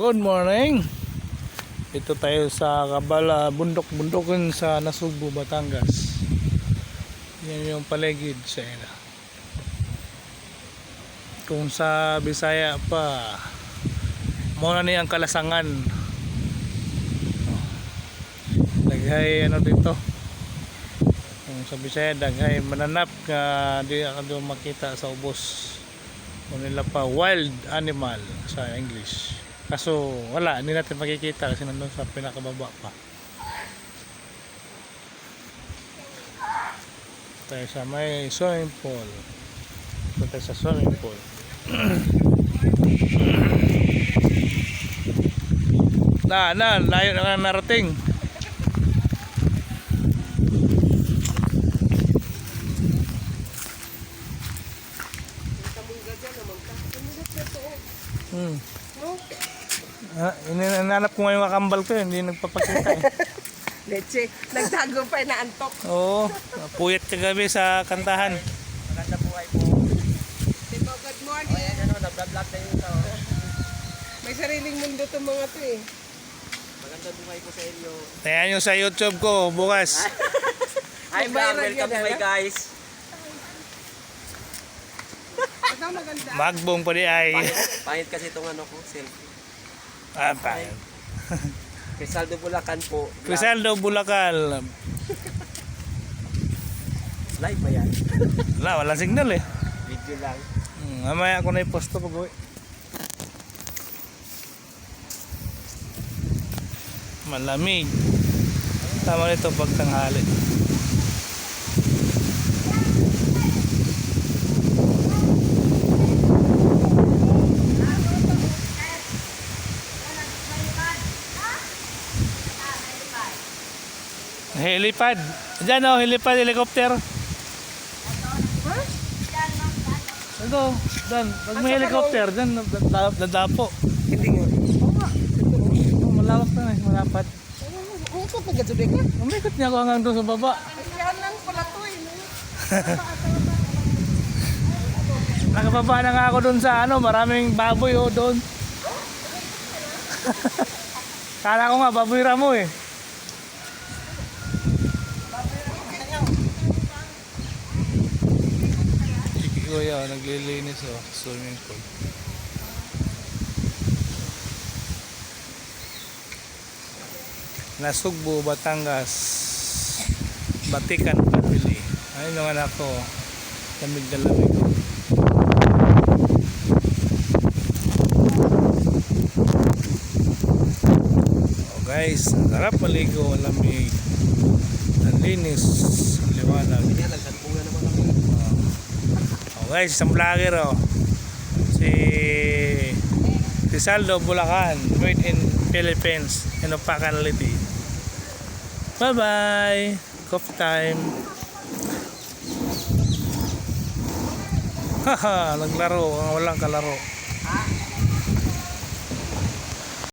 Good morning. Ito tayo sa Kabala, bundok-bundokin sa Nasugbu, Batangas. Yan yung paligid sa ila. Kung sa Bisaya pa, muna ni ang kalasangan. Daghay ano dito. Kung sa Bisaya, daghay mananap nga di doon makita sa ubos. Kung nila pa wild animal sa English. Kaso wala, hindi natin makikita kasi nandun sa pinakababa pa. Tayo sa may swimming pool. Tayo sa swimming pool. na, na, layo na narating. Hmm. Ah, inanap ko ngayon kakambal ko, hindi nagpapakita eh. Leche, nagtago pa na antok. Oo, puyat kagabi sa kantahan. Maganda buhay po. Tito, good morning. Ayan ano, nag-vlog na yun sa May sariling mundo to mga to eh. Maganda buhay po sa inyo. Tingnan nyo sa YouTube ko bukas. Hi viral welcome yan, to my ano? guys. Ito maganda. Magbong pa di ay. Pangit kasi itong ano ko, selfie. Ah, pa. Crisaldo Bulacan po. Crisaldo Bulakal. Live ba yan? Wala, wala signal eh. Video lang. Hmm, mamaya ako na i-post to pag uwi. Malamig. Tama nito pag tanghali. Helipad. Diyan oh, helipad, helicopter. Ito, dan, pag may helicopter, dan, dadapo. Hindi nga. Oh, malawak na eh, malapad. Ito pag gabi ka. Umikot niya ako hanggang doon sa baba. Yan lang pala to eh. Nakababa na nga ako doon sa ano, maraming baboy oh doon. Kala ko nga, baboy ramo eh. Kuya, naglilinis oh, swimming pool. Nasugbo, Batangas, Batikan Family. Ayun yung anak ko, lamig na lamig. Oh guys, ang sarap maligo, ang lamig. Ang linis, ang liwanag. Kaya guys, isang vlogger oh. Si Rizaldo Bulacan, made in Philippines, in Opacan City. Bye bye. Coffee time. Haha, naglaro, ang walang kalaro.